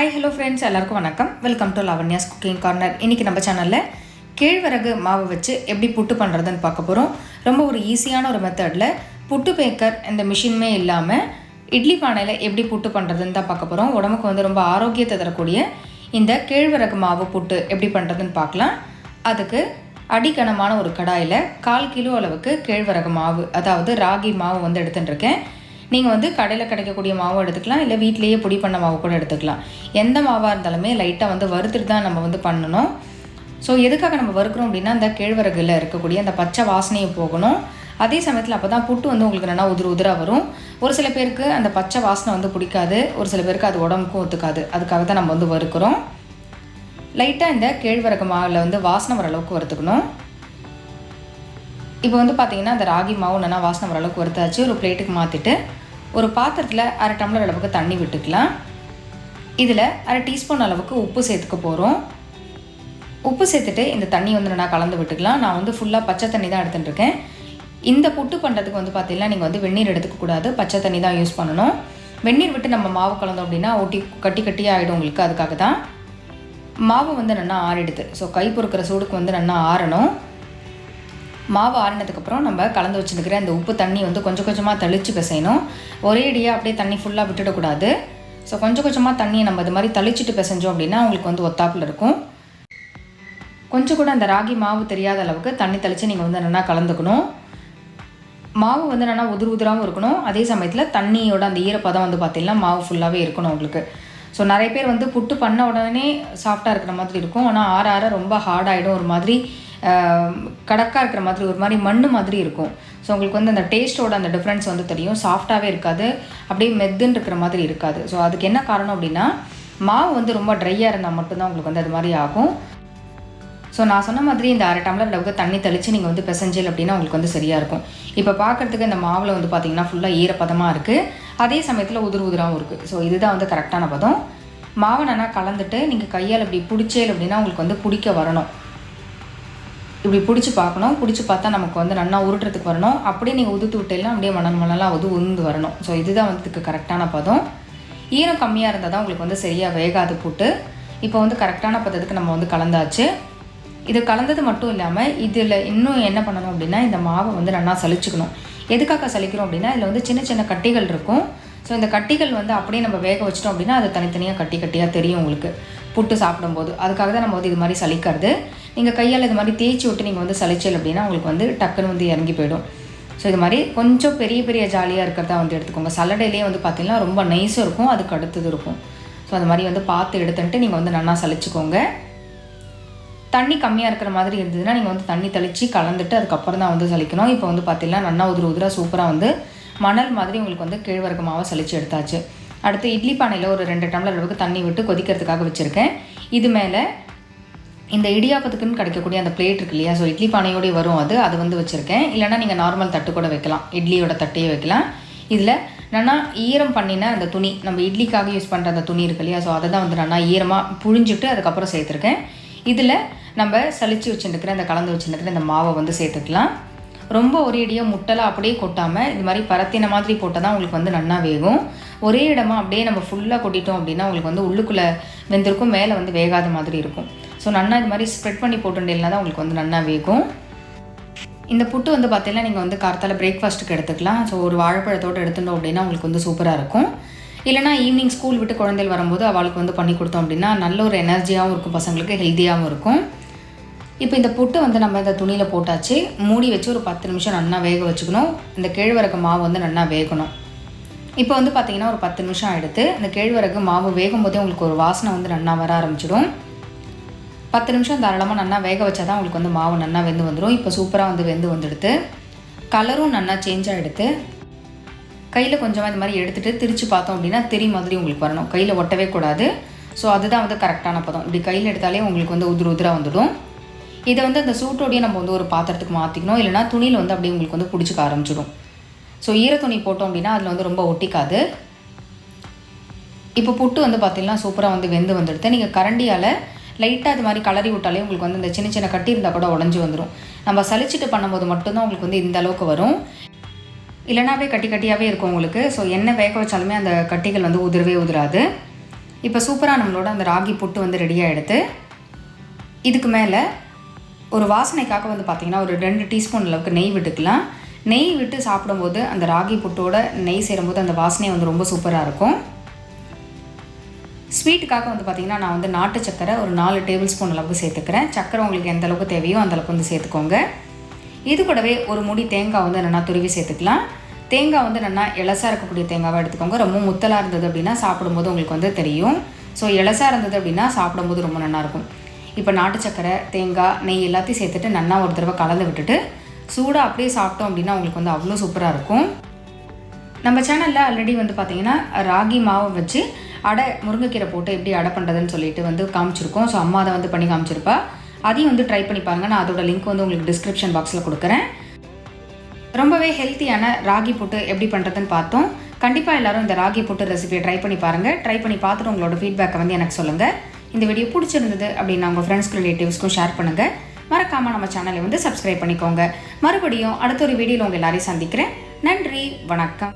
Hi hello friends எல்லாருக்கும் வணக்கம். Welcome to Lavanya's cooking corner இன்றைக்கி நம்ம சேனலில் கேழ்வரகு மாவு வச்சு எப்படி புட்டு பண்ணுறதுன்னு பார்க்க போகிறோம் ரொம்ப ஒரு ஈஸியான ஒரு மெத்தடில் புட்டு பேக்கர் இந்த மிஷினுமே இல்லாமல் இட்லி பானையில் எப்படி புட்டு பண்ணுறதுன்னு தான் பார்க்க போகிறோம் உடம்புக்கு வந்து ரொம்ப ஆரோக்கியத்தை தரக்கூடிய இந்த கேழ்வரகு மாவு புட்டு எப்படி பண்ணுறதுன்னு பார்க்கலாம். அதுக்கு அடிக்கனமான ஒரு கடாயில் கால் கிலோ அளவுக்கு கேழ்வரகு மாவு அதாவது ராகி மாவு வந்து எடுத்துட்டுருக்கேன் நீங்கள் வந்து கடையில் கிடைக்கக்கூடிய மாவு எடுத்துக்கலாம் இல்லை வீட்டிலேயே பொடி பண்ண மாவு கூட எடுத்துக்கலாம். எந்த மாவாக இருந்தாலுமே லைட்டாக வந்து வறுத்துட்டு தான் நம்ம வந்து பண்ணணும். ஸோ எதுக்காக நம்ம வறுக்கிறோம் அப்படின்னா அந்த கேழ்வரகுல இருக்கக்கூடிய அந்த பச்சை வாசனையை போகணும். அதே சமயத்தில் அப்போ தான் புட்டு வந்து உங்களுக்கு நல்லா உதிர உதிராக வரும். ஒரு சில பேருக்கு அந்த பச்சை வாசனை வந்து பிடிக்காது ஒரு சில பேருக்கு அது உடம்புக்கும் ஒத்துக்காது. அதுக்காக தான் நம்ம வந்து வறுக்கிறோம். லைட்டாக இந்த கேழ்வரகு மாவில் வந்து வாசனை வர அளவுக்கு வறுத்துக்கணும். இப்போ வந்து பார்த்தீங்கன்னா அந்த ராகி மாவு நல்லா வாசனை வர அளவுக்கு வறுத்தாச்சு. ஒரு பிளேட்டுக்கு மாற்றிட்டு ஒரு பாத்திரத்தில் அரை டம்ளர் அளவுக்கு தண்ணி விட்டுக்கலாம். இதில் அரை டீஸ்பூன் அளவுக்கு உப்பு சேர்த்துக்க போகிறோம் உப்பு சேர்த்துட்டு இந்த தண்ணி வந்து நான் கலந்து விட்டுக்கலாம். நான் வந்து ஃபுல்லாக பச்சை தண்ணி தான் எடுத்துட்டுருக்கேன் இந்த புட்டு பண்ணுறதுக்கு வந்து பார்த்திங்கன்னா நீங்கள் வந்து வெந்நீர் எடுத்துக்கக்கூடாது பச்சை தண்ணி தான் யூஸ் பண்ணணும். வெந்நீர் விட்டு நம்ம மாவு கலந்தோம் அப்படின்னா ஒட்டி கட்டி கட்டியாக ஆகிடும் உங்களுக்கு அதுக்காக தான். மாவு வந்து நல்லா ஆறிடுது. ஸோ கை பொறுக்கிற சூடுக்கு வந்து நல்லா ஆறணும். மாவு ஆறினதுக்கப்புறம் நம்ம கலந்து வச்சுருக்கிற அந்த உப்பு தண்ணி வந்து கொஞ்சம் கொஞ்சமாக தெளித்து பிசையணும். ஒரே அடியாக அப்படியே தண்ணி ஃபுல்லாக விட்டுடக்கூடாது ஸோ கொஞ்சம் கொஞ்சமாக தண்ணியை நம்ம இது மாதிரி தெளிச்சிட்டு பிசைஞ்சோம் அப்படின்னா உங்களுக்கு வந்து ஒத்தாப்பில் இருக்கும். கொஞ்சம் கூட அந்த ராகி மாவு தெரியாத அளவுக்கு தண்ணி தெளித்து நீங்கள் வந்து நல்லா கலந்துக்கணும். மாவு வந்து நல்லா உதிர் உதிராகவும் இருக்கணும். அதே சமயத்தில் தண்ணியோட அந்த ஈரப்பதம் வந்து பார்த்திங்கன்னா மாவு ஃபுல்லாகவே இருக்கணும் உங்களுக்கு. ஸோ நிறைய பேர் வந்து புட்டு பண்ண உடனே சாஃப்டாக இருக்கிற மாதிரி இருக்கும். ஆனால் ஆற ஆற ரொம்ப ஹார்டாகிடும் ஒரு மாதிரி கடக்காக இருக்கிற மாதிரி ஒரு மாதிரி மண் மாதிரி இருக்கும். ஸோ உங்களுக்கு வந்து அந்த டேஸ்ட்டோட அந்த டிஃப்ரென்ஸ் வந்து தெரியும். சாஃப்டாகவே இருக்காது. அப்படியே மெத்துன்னு இருக்கிற மாதிரி இருக்காது. ஸோ அதுக்கு என்ன காரணம் அப்படின்னா மாவு வந்து ரொம்ப ட்ரையாக இருந்தால் மட்டும்தான் உங்களுக்கு வந்து அது மாதிரி ஆகும். ஸோ நான் சொன்ன மாதிரி இந்த அரை டம்ளர் அளவுக்கு தண்ணி தெளித்து நீங்கள் வந்து பிசைஞ்சல் அப்படின்னா உங்களுக்கு வந்து சரியாக இருக்கும். இப்போ பார்க்குறதுக்கு இந்த மாவில் வந்து பார்த்திங்கன்னா ஃபுல்லாக ஈரப்பதமாக இருக்குது அதே சமயத்தில் உதிர் உதிராகவும் இருக்குது ஸோ இதுதான் வந்து கரெக்டான பதம். மாவை நல்லா கலந்துட்டு நீங்கள் கையால் இப்படி பிடிச்சேல் அப்படின்னா உங்களுக்கு வந்து பிடிக்க வரணும். இப்படி பிடிச்சி பார்க்கணும். பிடிச்சி பார்த்தா நமக்கு வந்து நல்லா உருட்டுறதுக்கு வரணும். அப்படியே நீங்கள் உதுத்து விட்டேலாம் அப்படியே மணல் மணலாக வந்து உந்து வரணும். ஸோ இதுதான் வந்து இதுக்கு கரெக்டான பதம். ஈரம் கம்மியாக இருந்தால் தான் உங்களுக்கு வந்து சரியாக வேகாது போட்டு. இப்போ வந்து கரெக்டான பதத்துக்கு நம்ம வந்து கலந்தாச்சு. இது கலந்தது மட்டும் இல்லாமல் இதில் இன்னும் என்ன பண்ணணும் அப்படின்னா இந்த மாவை வந்து நல்லா சலிச்சுக்கணும். எதுக்காக சலிக்கிறோம் அப்படின்னா இதில் வந்து சின்ன சின்ன கட்டிகள் இருக்கும். ஸோ இந்த கட்டிகள் வந்து அப்படியே நம்ம வேக வச்சிட்டோம் அப்படின்னா அது தனித்தனியாக கட்டி கட்டியாக தெரியும் உங்களுக்கு. புட்டு சாப்பிடும்போது. அதுக்காக தான் நம்ம வந்து இது மாதிரி சலிக்கிறது. நீங்கள் கையால் இது மாதிரி தேய்ச்சி விட்டு நீங்கள் வந்து சளிச்சல் அப்படின்னா உங்களுக்கு வந்து டக்குன்னு வந்து இறங்கி போயிடும். ஸோ இது மாதிரி கொஞ்சம் பெரிய பெரிய ஜாலியாக இருக்கிறதா வந்து எடுத்துக்கோங்க. சலடையிலே வந்து பார்த்திங்கன்னா ரொம்ப நைஸும் இருக்கும். அதுக்கு அடுத்தது இருக்கும். ஸோ அந்த மாதிரி வந்து பார்த்து எடுத்துன்ட்டு நீங்கள் வந்து நல்லா சலிச்சுக்கோங்க தண்ணி கம்மியாக இருக்கிற மாதிரி இருந்ததுன்னா நீங்கள் வந்து தண்ணி தெளித்து கலந்துட்டு அதுக்கப்புறம் தான் வந்து சளிக்கணும். இப்போ வந்து பார்த்திங்கன்னா நல்லா உதிர உதிராக சூப்பராக வந்து மணல் மாதிரி உங்களுக்கு வந்து கேழ்வரகு மாவை எடுத்தாச்சு. அடுத்து இட்லி பானையில் ஒரு ரெண்டு டம்ளர் அளவுக்கு தண்ணி விட்டு கொதிக்கிறதுக்காக வச்சுருக்கேன். இது மேலே இந்த இடியாப்பத்துக்குன்னு கிடைக்கக்கூடிய அந்த பிளேட் இருக்கு இல்லையா? ஸோ இட்லி பானையோடய வரும் அது. அது வந்து வச்சுருக்கேன். இல்லைனா நீங்கள் நார்மல் தட்டு கூட வைக்கலாம். இட்லியோட தட்டையே வைக்கலாம். இதில் நல்லா ஈரம் பண்ணின அந்த துணி நம்ம இட்லிக்காக யூஸ் பண்ணுற அந்த துணி இருக்கு இல்லையா? ஸோ அதை தான் வந்து நல்லா ஈரமாக புழிஞ்சிட்டு அதுக்கப்புறம் சேர்த்துருக்கேன். இதில் நம்ம சளிச்சு வச்சுருக்கிற அந்த கலந்து வச்சுருக்கிற இந்த மாவை வந்து சேர்த்துக்கலாம். ரொம்ப ஒரே இடியாக முட்டெல்லாம் அப்படியே கொட்டாமல் இது மாதிரி பரத்தின மாதிரி போட்டால் தான் உங்களுக்கு வந்து நல்லா வேகும். ஒரே இடமா அப்படியே நம்ம ஃபுல்லாக கொட்டிட்டோம் அப்படின்னா உங்களுக்கு வந்து உள்ளுக்குள்ளே வெந்திருக்கும் மேலே வந்து வேகாத மாதிரி இருக்கும். ஸோ நன்னா இது மாதிரி ஸ்ப்ரெட் பண்ணி போட்டுட்டீங்கன்னா தான் உங்களுக்கு வந்து நல்லா வேகும். இந்த புட்டு வந்து பார்த்தீங்கன்னா நீங்கள் வந்து கார்த்தால பிரேக்ஃபாஸ்ட்டுக்கு எடுத்துக்கலாம். ஸோ ஒரு வாழைப்பழத்தோடு எடுத்துட்டோம் அப்படின்னா உங்களுக்கு வந்து சூப்பராக இருக்கும். இல்லைனா ஈவினிங் ஸ்கூல் விட்டு குழந்தைகள் வரும்போது அவளுக்கு வந்து பண்ணி கொடுத்தோம் அப்படின்னா நல்ல ஒரு எனர்ஜியாகவும் இருக்கும் பசங்களுக்கு ஹெல்த்தியாகவும் இருக்கும். இப்போ இந்த புட்டு வந்து நம்ம இந்த துணியில் போட்டாச்சு. மூடி வச்சு ஒரு பத்து நிமிஷம் நல்லா வேக வச்சுக்கணும். இந்த கேழ்வரகு மாவு வந்து நல்லா வேகணும். இப்போ வந்து பார்த்திங்கன்னா ஒரு பத்து நிமிஷம் எடுத்து இந்த கேழ்வரகு மாவு வேகும் போதே உங்களுக்கு ஒரு வாசனை வந்து நல்லா வர ஆரம்பிச்சிடும். பத்து நிமிஷம் தாராளமாக நல்லா வேக வச்சா தான் உங்களுக்கு வந்து மாவு நல்லா வெந்து வந்துடும் இப்போ சூப்பராக வந்து வெந்து வந்துடுது. கலரும் நல்லா சேஞ்ச் ஆகிடுது கையில் கொஞ்சமாக இந்த மாதிரி எடுத்துகிட்டு திரித்து பார்த்தோம் அப்படின்னா திரி மாதிரி உங்களுக்கு வரணும். கையில் ஒட்டவே கூடாது. ஸோ அதுதான் வந்து கரெக்டான பதம். இப்படி கையில் எடுத்தாலே உங்களுக்கு வந்து உதிர உதிராக வந்துடும். இதை வந்து அந்த சூட்டோடையே நம்ம வந்து ஒரு பாத்திரத்துக்கு மாற்றிக்கணும் இல்லைனா துணியில் வந்து அப்படியே உங்களுக்கு வந்து பிடிச்சிக்க ஆரம்பிச்சிடும். ஸோ ஈர துணி போட்டோம் அப்படின்னா அதில் வந்து ரொம்ப ஒட்டிக்காது. இப்போ புட்டு வந்து பார்த்திங்கன்னா சூப்பராக வந்து வெந்து வந்துடுது. நீங்கள் கரண்டியால் லைட்டாக அது மாதிரி கலரி விட்டாலே உங்களுக்கு வந்து இந்த சின்ன சின்ன கட்டி இருந்தால் கூட உடஞ்சி வந்துடும் நம்ம சலிச்சிட்டு பண்ணும்போது மட்டும்தான் உங்களுக்கு வந்து இந்த அளவுக்கு வரும். இல்லைனா அப்படியே கட்டி கட்டியாகவே இருக்கும் உங்களுக்கு. ஸோ என்ன வேக வச்சாலுமே அந்த கட்டிகள் வந்து உதிரவே உதிராது. இப்போ சூப்பராக நம்மளோட அந்த ராகி புட்டு வந்து ரெடியாக எடுத்து இதுக்கு மேலே ஒரு வாசனைக்காக வந்து பார்த்திங்கன்னா ஒரு ரெண்டு டீஸ்பூன் அளவுக்கு நெய் விட்டுக்கலாம். நெய் விட்டு சாப்பிடும்போது அந்த ராகி புட்டோட நெய் சேரும்போது அந்த வாசனை வந்து ரொம்ப சூப்பராக இருக்கும். ஸ்வீட்டுக்காக வந்து பார்த்திங்கன்னா நான் வந்து நாட்டு சக்கரை ஒரு நாலு டேபிள் ஸ்பூன் அளவுக்கு சேர்த்துக்கிறேன். சக்கரை உங்களுக்கு எந்த அளவுக்கு தேவையோ அந்த அளவுக்கு வந்து சேர்த்துக்கோங்க. இது கூடவே ஒரு முடி தேங்காய் வந்து நல்லா துருவி சேர்த்துக்கலாம். தேங்காய் வந்து நல்லா இலசாக இருக்கக்கூடிய தேங்காவை எடுத்துக்கோங்க. ரொம்ப முத்தலாக இருந்தது அப்படின்னா சாப்பிடும்போது உங்களுக்கு வந்து தெரியும். ஸோ இலசாக இருந்தது அப்படின்னா சாப்பிடும்போது ரொம்ப நல்லாயிருக்கும் இப்போ நாட்டு சக்கரை தேங்காய் நெய் எல்லாத்தையும் சேர்த்துட்டு நல்லா ஒரு தடவை கலந்து விட்டுட்டு சூடாக அப்படியே சாப்பிட்டோம் அப்படின்னா உங்களுக்கு வந்து அவ்வளோ சூப்பராக இருக்கும். நம்ம சேனலில் ஆல்ரெடி வந்து பார்த்திங்கன்னா ராகி மாவை வச்சு அடை முருங்கைக்கீரை போட்டு எப்படி அடை பண்ணுறதுன்னு சொல்லிட்டு வந்து காமிச்சிருக்கோம். ஸோ அம்மா அதை வந்து பண்ணி காமிச்சிருப்பா. அதையும் வந்து ட்ரை பண்ணி பாருங்கள் நான் அதோட லிங்க் வந்து உங்களுக்கு டிஸ்கிரிப்ஷன் பாக்ஸில் கொடுக்குறேன். ரொம்பவே ஹெல்த்தியான ராகி புட்டு எப்படி பண்ணுறதுன்னு பார்த்தோம். கண்டிப்பாக எல்லாரும் இந்த ராகி புட்டு ரெசிபியை ட்ரை பண்ணி பாருங்கள் ட்ரை பண்ணி பார்த்துட்டு உங்களோட ஃபீட்பேக்கை வந்து எனக்கு சொல்லுங்கள் இந்த வீடியோ பிடிச்சிருந்தது அப்படின்னா உங்கள் ஃப்ரெண்ட்ஸ்க்கு ரிலேட்டிவ்ஸ்க்கும் ஷேர் பண்ணுங்கள் மறக்காமல் நம்ம சேனலை வந்து சப்ஸ்கிரைப் பண்ணிக்கோங்க. மறுபடியும் அடுத்த ஒரு வீடியோவில் உங்கள் எல்லாரையும் சந்திக்கிறேன். நன்றி வணக்கம்.